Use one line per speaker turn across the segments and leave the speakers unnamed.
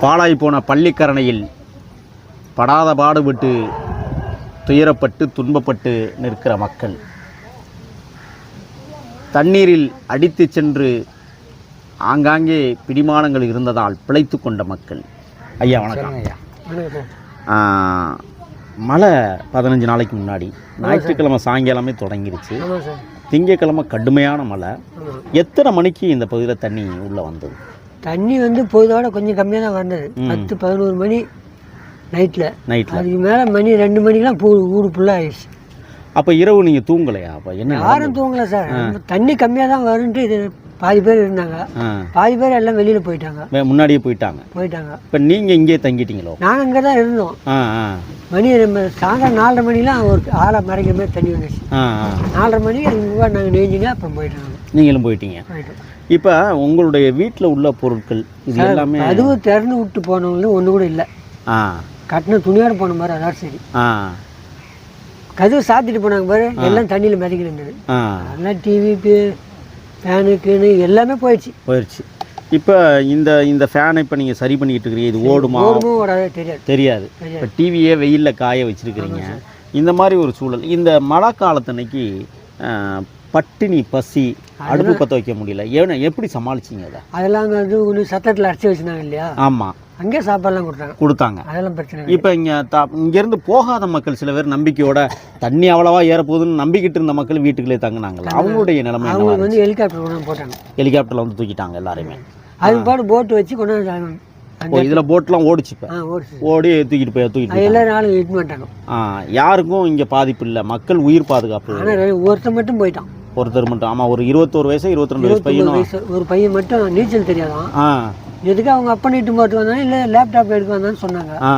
பாழாய் போன பள்ளிக்கரணையில் படாத பாடுபட்டு துயரப்பட்டு துன்பப்பட்டு நிற்கிற மக்கள். தண்ணீரில் அடித்து சென்று ஆங்காங்கே பிடிமானங்கள் இருந்ததால் பிழைத்து கொண்ட மக்கள். ஐயா வணக்கம். ஆ, மழை பதினஞ்சு நாளைக்கு முன்னாடி ஞாயிற்றுக்கிழமை சாயங்காலமே தொடங்கிருச்சு. திங்கக்கிழமை கடுமையான மழை. எத்தனை மணிக்கு இந்த பகுதியில் தண்ணி உள்ளே வந்தது?
தண்ணி வந்து பொழுதோட கொஞ்சம் கம்மியாக தான் வந்தது. பத்து பதினோரு மணி நைட்டில்
நைட்டில்
அதுக்கு மேலே மணி ரெண்டு மணிக்கெலாம் பூ ஊடு ஃபுல்லாக ஆயிடுச்சு.
அப்போ இரவு நீங்கள் தூங்கலையா? அப்போ என்ன
யாரும் தூங்கல சார். தண்ணி கம்மியாக தான் வரும்ன்ட்டு இது பாதி பேர் இருந்தாங்க. பாதி பேர் எல்லாம் வெளியில் போயிட்டாங்க.
முன்னாடியே போயிட்டாங்க.
போயிட்டாங்க.
இப்போ நீங்கள் இங்கே தங்கிட்டீங்களோ?
நாங்கள் இங்கே தான் இருந்தோம். மணி நம்ம சாயந்தரம் நாலரை மணிலாம் ஒரு ஆளை மறைக்கிற மாதிரி தண்ணி வந்துச்சு. நாலரை மணி இங்கே நாங்கள் நெஞ்சிங்க அப்புறம் போயிட்டாங்க.
நீங்களும் போயிட்டீங்க.
போயிட்டோம்.
இப்போ உங்களுடைய வீட்டில் உள்ள பொருட்கள் இது எல்லாமே
அதுவும் திறந்து விட்டு போனவங்களும் ஒன்று கூட இல்லை.
ஆ.
கட்டின துணியோட போன மாதிரி அதான் சரி.
ஆ.
கதவு சாத்திட்டு போனாங்க பாரு எல்லாம் தண்ணியில் மிதக்கி
ஆ.
அதெல்லாம் டிவி ஃபேனு கீனு எல்லாமே போயிடுச்சு.
போயிடுச்சு. இப்போ இந்த இந்த ஃபேனை இப்போ நீங்கள் சரி பண்ணிக்கிட்டு இருக்கிறீங்க இது ஓடுமா?
ஓடுமோ ஓடாதோ தெரியாது.
தெரியாது. இப்போ டிவியே வெயிலில் காய வச்சிருக்கிறீங்க. இந்த மாதிரி ஒரு சூழல். இந்த மழை காலத்தன்னைக்கு பட்டினி பசி அடுப்பு பற்ற வைக்க முடியல. ஏன்னா எப்படி சமாளிச்சிங்க அதை?
அதெல்லாம் வந்து ஒன்று சத்தத்தில் அடிச்சு வச்சுருந்தாங்க இல்லையா?
ஆமாம்
அங்கேயே சாப்பாடுலாம் கொடுத்தாங்க.
கொடுத்தாங்க.
அதெல்லாம் பிரச்சனை
இப்போ இங்கே த இங்கேருந்து போகாத மக்கள் சில பேர் நம்பிக்கையோட தண்ணி அவ்வளவா ஏறப்போகுதுன்னு நம்பிக்கிட்டு இருந்த மக்கள் வீட்டுக்குள்ளே தங்குனாங்கல்ல. அவங்களுடைய நிலைமை
அவங்களுக்கு வந்து ஹெலிகாப்டர் கொண்டு போட்டாங்க.
ஹெலிகாப்டரில் வந்து தூக்கிட்டாங்க எல்லாருமே
அதுக்கு பாடு போட்டு வச்சு கொண்டு வந்து
இதில் போட்லாம் ஓடிச்சு ஓடி தூக்கிட்டு போய் தூக்கிட்டு
அது எல்லாரும் ஆளுங்க இட்டு மாட்டாங்க
யாருக்கும் இங்கே பாதிப்பு இல்லை. மக்கள் உயிர் பாதுகாப்பு
ஆனால் ஒருத்தன் மட்டும் போயிட்டான்.
ஒருத்தர் மட்டும் ஆமாம் ஒரு இருபத்தோரு வயசு இருபத்தி ரெண்டு வயசு பையனும்.
வயசு ஒரு பையன் மட்டும் நீச்சல் தெரியாதான்.
ஆ.
எதுக்கு அவங்க அப்பா நீட்டு போட்டு வந்தாலும் இல்லை லேப்டாப் எடுக்க வந்தான்னு சொன்னாங்க.
ஆ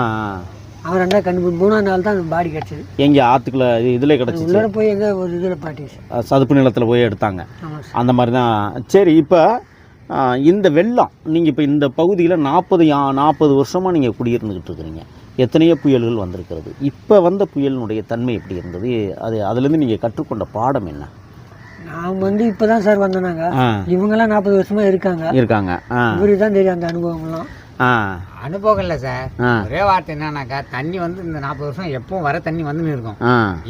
அவன் ரெண்டா கண்டு மூணாம் நாள் தான் அந்த பாடி கிடச்சிது.
எங்கே ஆற்றுக்குள்ள இதில் கிடச்சிச்சு.
உள்ளார போய் எங்கே ஒரு இதில் பாட்டிச்சு
சதுப்பு நிலத்தில் போய் எடுத்தாங்க.
ஆமாம் சார்
அந்த மாதிரி தான் சரி இப்போ இந்த வெள்ளம் நீங்கள் இப்போ இந்த பகுதியில் நாற்பது நாற்பது வருஷமாக நீங்கள் குடியிருந்துக்கிட்டு இருக்கிறீங்க. எத்தனையோ புயல்கள் வந்திருக்கிறது. இப்போ வந்த புயலினுடைய தன்மை எப்படி இருந்தது? அது அதுலேருந்து நீங்கள் கற்றுக்கொண்ட பாடம் என்ன?
நான் வந்து இப்போ தான் சார் வந்தேன் நாங்கள்
ஆ.
இவங்கெல்லாம் நாற்பது வருஷமா இருக்காங்க.
இருக்காங்க.
இவருக்கு தான் தெரியும் அந்த அனுபவம்லாம்
அனுபவம் இல்லை சார் ஒரே வார்த்தை என்னன்னாக்கா தண்ணி வந்து இந்த நாற்பது வருஷம் எப்பவும் வர தண்ணி வந்துன்னு இருக்கும்.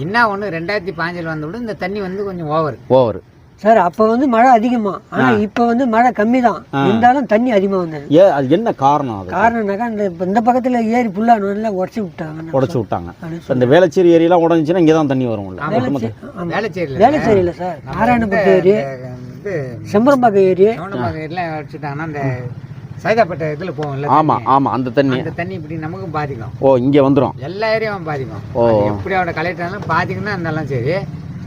என்ன ஒன்று ரெண்டாயிரத்தி பாஞ்சில் வந்து விட இந்த தண்ணி வந்து கொஞ்சம் ஓவர்.
ஓவர்.
சார் அப்போ வந்து மழை அதிகமா. ஆனால் இப்போ வந்து மழை கம்மி தான் இருந்தாலும் தண்ணி அதிகமாக வந்தது.
ஏ அது என்ன காரணம் அது?
காரணம்னாக்கா இந்த இப்ப இந்த பக்கத்தில் ஏரி ஃபுல்லாக நல்லா உடச்சி விட்டாங்க
உடச்சி விட்டாங்க. இந்த வேளச்சேரி ஏரியெல்லாம் உடஞ்சின்னா இங்கே தான் தண்ணி
வேலைச்சேரியில்
வேலை சரியில்லை சார். நாராயணப்பட்டு ஏரி
இது
செம்பரம்பாக்கம் ஏரி.
சோனமாக எல்லாம் வச்சுட்டாங்கன்னா அந்த சைதாப்பேட்டை இதில் போகும்ல
ஆமாம் ஆமாம் அந்த தண்ணி.
அந்த தண்ணி இப்படி நமக்கும் பாதிக்கும்.
ஓ இங்கே வந்துடும்
எல்லா ஏரியாவும் பாதிக்கும்.
ஓ.
எப்படி அவட கலெக்டர்னாலும் பாதிக்குன்னா இருந்தாலும் சரி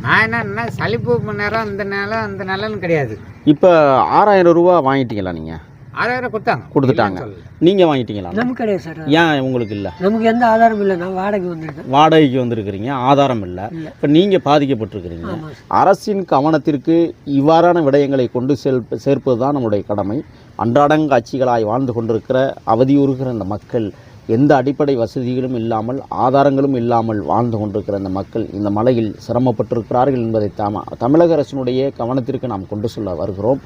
நான் என்னன்னா சளிப்பு நேரம் இந்த நேரம் அந்த நிலன்னு கிடையாது.
இப்போ ஆறாயிரம் ரூபா வாங்கிட்டீங்களா நீங்கள்
ஆறாயிரம் கொடுத்தாங்க.
கொடுத்துட்டாங்க. நீங்கள் வாங்கிட்டீங்களா?
நமக்கு கிடையாது சார்.
ஏன் உங்களுக்கு இல்லை?
நமக்கு எந்த ஆதாரம் இல்லை. நான் வாடகை வந்திருக்கேன்.
வாடகைக்கு வந்திருக்கிறீங்க. ஆதாரம் இல்லை. இப்போ நீங்கள் பாதிக்கப்பட்டிருக்கிறீங்க. அரசின் கவனத்திற்கு இவ்வாறான விடயங்களை கொண்டு செல் சேர்ப்பது தான் நம்முடைய கடமை. அன்றாடங்காட்சிகளாய் வாழ்ந்து கொண்டிருக்கிற அவதியுறுகிற இந்த மக்கள் எந்த அடிப்படை வசதிகளும் இல்லாமல் ஆதாரங்களும் இல்லாமல் வாழ்ந்து கொண்டிருக்கிற இந்த மக்கள் இந்த மலையில் சிரமப்பட்டிருக்கிறார்கள் என்பதை தாம தமிழக அரசினுடைய கவனத்திற்கு நாம் கொண்டு சொல்ல வருகிறோம்.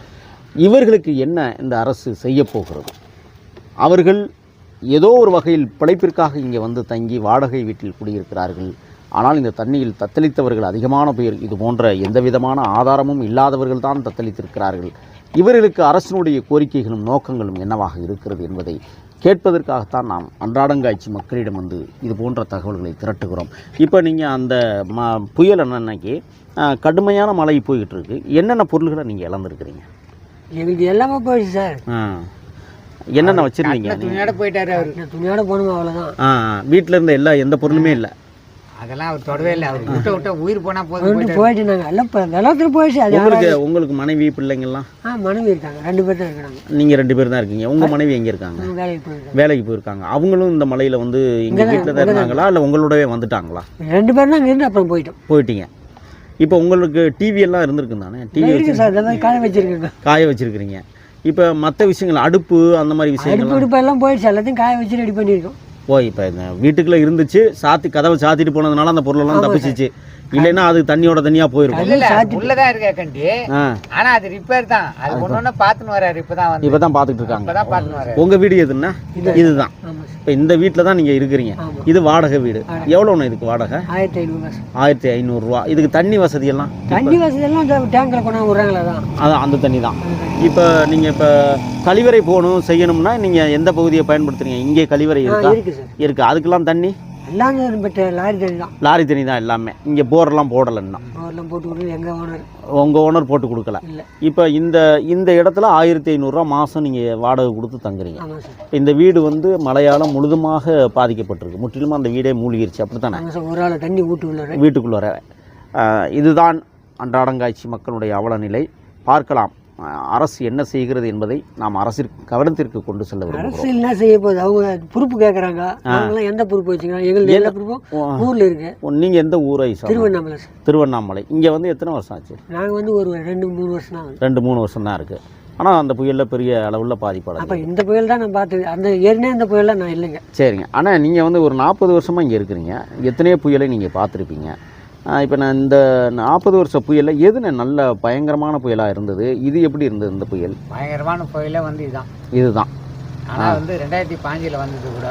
இவர்களுக்கு என்ன இந்த அரசு செய்யப்போகிறது அவர்கள் ஏதோ ஒரு வகையில் பிழைப்பிற்காக இங்கே வந்து தங்கி வாடகை வீட்டில் குடியிருக்கிறார்கள். ஆனால் இந்த தண்ணியில் தத்தளித்தவர்கள் அதிகமான பேர் இது போன்ற எந்த விதமான ஆதாரமும் இல்லாதவர்கள் தான் தத்தளித்திருக்கிறார்கள். இவர்களுக்கு அரசினுடைய கோரிக்கைகளும் நோக்கங்களும் என்னவாக இருக்கிறது என்பதை கேட்பதற்காகத்தான் நாம் அன்றாடங்காய்ச்சி மக்களிடம் வந்து இது போன்ற தகவல்களை திரட்டுகிறோம். இப்போ நீங்கள் அந்த ம புயல் அன்னைக்கு கடுமையான மழை போய்கிட்டு இருக்கு என்னென்ன பொருள்களை நீங்கள் இழந்திருக்கிறீங்க?
எங்களுக்கு எல்லாமே போயிடுச்சு சார்.
ஆ. என்னென்ன வச்சுருந்தீங்க?
துணியோட போயிட்டாரு அவரு.
துணியோட போகணுமா அவ்வளோதான்
வீட்டில் இருந்த எல்லா எந்த பொருளுமே இல்லை.
அதெல்லாம் அவர் தொடவே இல்லை. அவர் விட்ட விட்ட உயிர் போனா போதும்
போயிட்டு நாங்கள் எல்லாம் இப்போ வெள்ளத்தில் போயிடுச்சு. அது
உங்களுக்கு உங்களுக்கு மனைவி பிள்ளைங்கள்லாம்?
ஆ மனைவி இருக்காங்க. ரெண்டு பேர் தான் இருக்கிறாங்க.
நீங்கள் ரெண்டு பேர் தான் இருக்கீங்க. உங்கள் மனைவி எங்கே இருக்காங்க?
வேலைக்கு போயிருக்காங்க.
வேலைக்கு போயிருக்காங்க. அவங்களும் இந்த மலையில் வந்து எங்கள் வீட்டில் தான் இருந்தாங்களா? இல்லை உங்களோடவே வந்துட்டாங்களா?
ரெண்டு பேரும் தான் இருந்து அப்புறம் போயிட்டோம்.
போயிட்டீங்க. இப்போ உங்களுக்கு டிவி எல்லாம் இருந்திருக்கு தானே? டிவி
இருக்கு சார். இந்த காய வச்சிருக்கேங்க.
காய வச்சிருக்கிறீங்க. இப்போ மற்ற விஷயங்கள் அடுப்பு அந்த மாதிரி விஷயங்கள்
அடுப்பு அடுப்பு எல்லாம் போயிடுச்சு. எல்லாத்தையும் காய வச்சு ரெடி பண்ணியிருக்கோம்.
ஓ இப்போ வீட்டுக்குள்ளே இருந்துச்சு சாத்தி கதவை சாத்திட்டு போனதுனால அந்த பொருளெல்லாம் தப்பிச்சிச்சு. இல்லைன்னா அது தண்ணியோட தண்ணியாக போயிருக்கும்.
உள்ளதான் இருக்கே கண்டி. ஆனா அது ரிப்பேர் தான். அது ஒண்ணு பாத்துன்னு வர்றாரு இப்பதான்
இருக்காங்க.
இப்பதான் பாத்துன்னு வர்றாரு.
உங்கள் வீடு எதுன்னா? இதுதான். இப்போ இந்த வீட்டில் தான் நீங்கள் இருக்கிறீங்க. இது வாடகை வீடு. எவ்வளோண்ணா இதுக்கு வாடகை?
ஆயிரத்தி
ஆயிரத்தி ஐநூறுரூவா இதுக்கு தண்ணி வசதி எல்லாம்
தண்ணி வசதியெல்லாம் இந்த டேங்கில் கொண்டாந்து விட்றாங்களா தான்
அது அந்த தண்ணி தான். இப்போ நீங்கள் இப்போ கழிவறை போகணும் செய்யணும்னா நீங்கள் எந்த பகுதியை பயன்படுத்துறீங்க? இங்கே கழிவறை இருக்கா?
இருக்குது சார்
இருக்கு. அதுக்கெல்லாம் தண்ணி?
எல்லாமே பட் லாரி தண்ணி தான்.
லாரி தண்ணி தான் எல்லாமே. இங்கே போரெல்லாம் போடலைன்னா.
போட்டு எங்கள் ஓனர்
உங்கள் ஓனர் போட்டு கொடுக்கல. இப்போ இந்த இந்த இடத்துல ஆயிரத்தி ஐநூறுரூவா மாதம் நீங்கள் வாடகை கொடுத்து தங்குறீங்க. இந்த வீடு வந்து மழையால் முழுதுமாக பாதிக்கப்பட்டிருக்கு. முற்றிலுமா அந்த வீடே மூழ்கிருச்சு. அப்படி தானே
ஒரு ஆள் தண்ணி உள்ளார
வீட்டுக்குள்ளே இதுதான் அன்றாடங்காட்சி மக்களுடைய அவலநிலை. பார்க்கலாம். அரசு என்ன செய்கிறது என்பதை நாம் அரசிற்கு கவனத்திற்கு கொண்டு செல்ல விரும்புகிறோம்.
அரசு என்ன செய்ய போகுது? அவங்க பொறுப்பு கேட்குறாங்க அவங்களாம் எந்த பொறுப்பு வச்சுக்கிறாங்க? எங்களுக்கு எல்லா பொறுப்பும் ஊரில் இருக்கு.
நீங்கள் எந்த ஊரை
திருவண்ணாமலை
திருவண்ணாமலை. இங்கே வந்து எத்தனை வருஷம் ஆச்சு?
நாங்கள் வந்து ஒரு ரெண்டு மூணு வருஷம் தான்.
ரெண்டு மூணு வருஷம் தான் இருக்குது ஆனால் அந்த புயலில் பெரிய அளவில் பாதிப்படலை
அப்போ இந்த புயல் தான் நான் பார்த்தது. அந்த ஏற்கனவே இந்த புயலில் நான் இல்லைங்க.
சரிங்க. ஆனால் நீங்கள் வந்து ஒரு நாற்பது வருஷமாக இங்கே இருக்கிறீங்க. எத்தனையோ புயலை நீங்கள் பார்த்துருப்பீங்க. இப்போ நான் இந்த நாற்பது வருஷ புயலில் எதுன நல்ல பயங்கரமான புயலாக இருந்தது? இது எப்படி இருந்தது இந்த புயல்?
பயங்கரமான புயலே வந்து இதுதான்
இதுதான்.
ஆனா வந்து ரெண்டாயிரத்தி பாஞ்சில் வந்தது கூட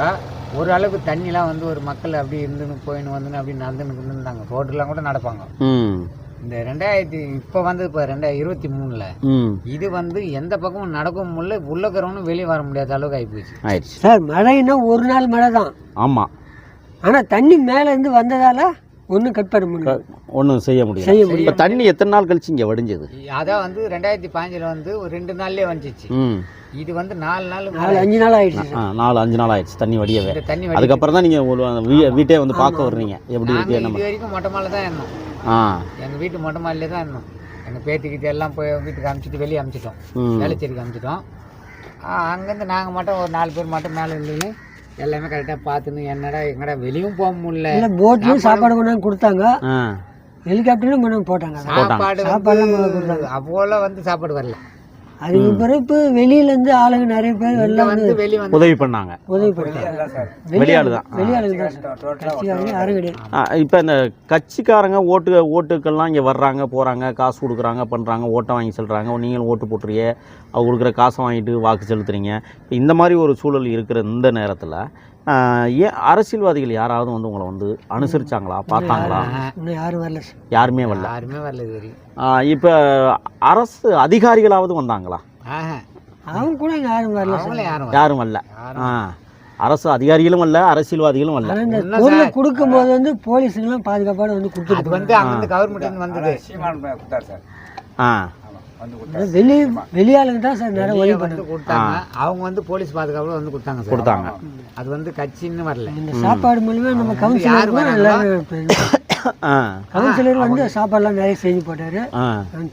ஒரு அளவுக்கு தண்ணிலாம் வந்து ஒரு மக்கள் அப்படி இருந்துன்னு போயின்னு வந்துன்னு அப்படி நடந்துன்னு இருந்தாங்க. ரோட்லாம் கூட நடப்பாங்க.
ம்.
இந்த ரெண்டாயிரத்தி இப்போ வந்து இப்போ ரெண்டாயிரத்தி இருபத்தி மூணில்.
ம்.
இது வந்து எந்த பக்கமும் நடக்கவும் முடியல உள்ள இருக்கிறவனும் வெளியே வர முடியாத அளவுக்கு ஆகிப்போச்சு
ஆயிடுச்சு.
சார் மழைன்னா ஒரு நாள் மழை தான்
ஆமாம்
ஆனால் தண்ணி மேலேருந்து வந்ததால் ஒன்றும் கட் பண்ண முடியல
ஒன்றும் செய்ய முடியல.
செய்ய முடியும்
இப்போ தண்ணி எத்தனை நாள் கழிச்சு இங்கே வடிஞ்சது?
அதான் வந்து ரெண்டாயிரத்தி பாஞ்சில் வந்து ஒரு ரெண்டு நாள்லயே வந்துச்சு
ம்.
இது வந்து நாலு நாள்
நாலு அஞ்சு நாள் ஆயிடுச்சு
ஆ நாலு அஞ்சு நாள் ஆயிடுச்சு தண்ணி வடியவே.
தண்ணி
அதுக்கப்புறம் தான் நீங்கள் வீட்டே வந்து பார்க்க வர்றீங்க. எப்படி இருக்கு
இது
நம்ம
வரைக்கும் மொட்டை மாலை தான் இருந்தோம்.
ஆ.
எங்க வீட்டு மொட்டை மாலையிலே தான் இருந்தோம். எங்க பேத்திக்கிட்ட எல்லாம் போய் வீட்டுக்கு அமுச்சிட்டு வெளியே அமுச்சிட்டோம். வேலைச்சேரிக்கு அமுச்சிட்டோம். அங்கேருந்து நாங்கள் மட்டும் ஒரு நாலு பேர் மட்டும் மேலே இல்லைன்னு எல்லாமே கரெக்டாக பார்த்துன்னு என்னடா எங்கடா வெளியும் போக முடியல.
இல்லை போட்லேயும் சாப்பாடு கொண்டாந்து கொடுத்தாங்க. ஹெலிகாப்டர்லையும் கொண்டாந்து போட்டாங்க.
சாப்பாடு
சாப்பாடுலாம்
வந்து அப்போலாம் வந்து சாப்பாடு வரல.
அதுக்கு பிறகு வெளியிலேருந்து ஆளுங்க நிறைய பேர் வெளில வந்து
வந்து வெளியே வந்து
உதவி பண்ணாங்க.
உதவி பண்ணாங்க.
வெளியாளு தான்
கட்சிக்காரங்க யாரும் கிடையாது.
இப்போ இந்த கட்சிக்காரங்க ஓட்டு ஓட்டுக்கள்லாம் இங்கே வர்றாங்க போகிறாங்க காசு கொடுக்குறாங்க பண்ணுறாங்க ஓட்டை வாங்கி செல்கிறாங்க நீங்களும் ஓட்டு போட்டுறிய அவங்க கொடுக்குற காசை வாங்கிட்டு வாக்கு செலுத்துறீங்க. இந்த மாதிரி ஒரு சூழல் இருக்கிற இந்த நேரத்தில் ஏன் அரசியல்வாதிகள் யாராவது வந்து உங்களை வந்து அனுசரிச்சாங்களா? பார்த்தாங்களா?
யாரும் வரல சார்
யாருமே வரல.
யாருமே வரல
இப்போ அரசு அதிகாரிகளாவது வந்தாங்களா?
அவங்க கூட யாரும் வரல
யாரும் வரல.
யாரும் வரல. ஆ அரசு அதிகாரிகளும் வரல அரசியல்வாதிகளும்
என்ன
பொருளை கொடுக்கும்போது வந்து போலீஸுங்கெல்லாம் பாதுகாப்பாடு வந்து கொடுத்துட்டு
வந்து அங்கிருந்து கவர்மெண்ட் வந்தது.
ஆ.
வெளி வெளியாளுங்க தான் சார் நிறைய
வெளியே
உதவி
வந்து கொடுத்தாங்க. அவங்க வந்து போலீஸ் பாதுகாப்புல வந்து கொடுத்தாங்க சார்.
கொடுத்தாங்க.
அது வந்து கட்சின்னு வரல.
இந்த சாப்பாடு மூலியமா நம்ம கவுன்சிலர் கவுன்சிலர் வந்து சாப்பாடுலாம் நிறைய செஞ்சு போட்டாரு.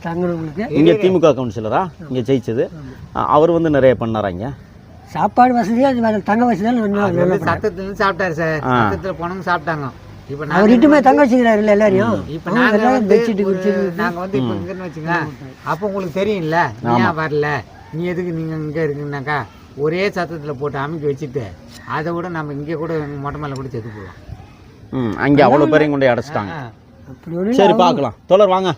தங்கினவங்களுக்கு.
இங்கே திமுக கவுன்சிலரா? இங்கே ஜெயிச்சது. அவர் வந்து நிறைய பண்ணாரா இங்க?
சாப்பாடு வேற தங்க
வந்து சத்தத்துல சாப்பிட்டாரு சார். சத்தத்துல போனவங்க சாப்பிட்டாங்க. இப்ப
அவர்
நாங்க
இட்டுமே தங்க வச்சுக்கிறாரு இல்லை எல்லாரையும்
இப்ப
அவங்க
நாங்க
எல்லாரும்
வந்து
பெட்ஷீட்டு
ஒரு-
குடிச்சிட்டு
நாங்க வந்து இப்ப இங்கன்னு வச்சுங்க அப்போ உங்களுக்கு தெரியும்ல நீ ஏன் வரல? நீ எதுக்கு நீங்க இங்க இருக்குன்னாக்கா ஒரே சத்தத்துல போட்டு அமைக்க வச்சுட்டு அதை விட நம்ம இங்க கூட மொட்டை மேல கூட செத்து போடுவோம்
ம் அங்கே அவ்வளோ பேரையும் கொண்டு அடைச்சிட்டாங்க. சரி பார்க்கலாம். தோழர் வாங்க.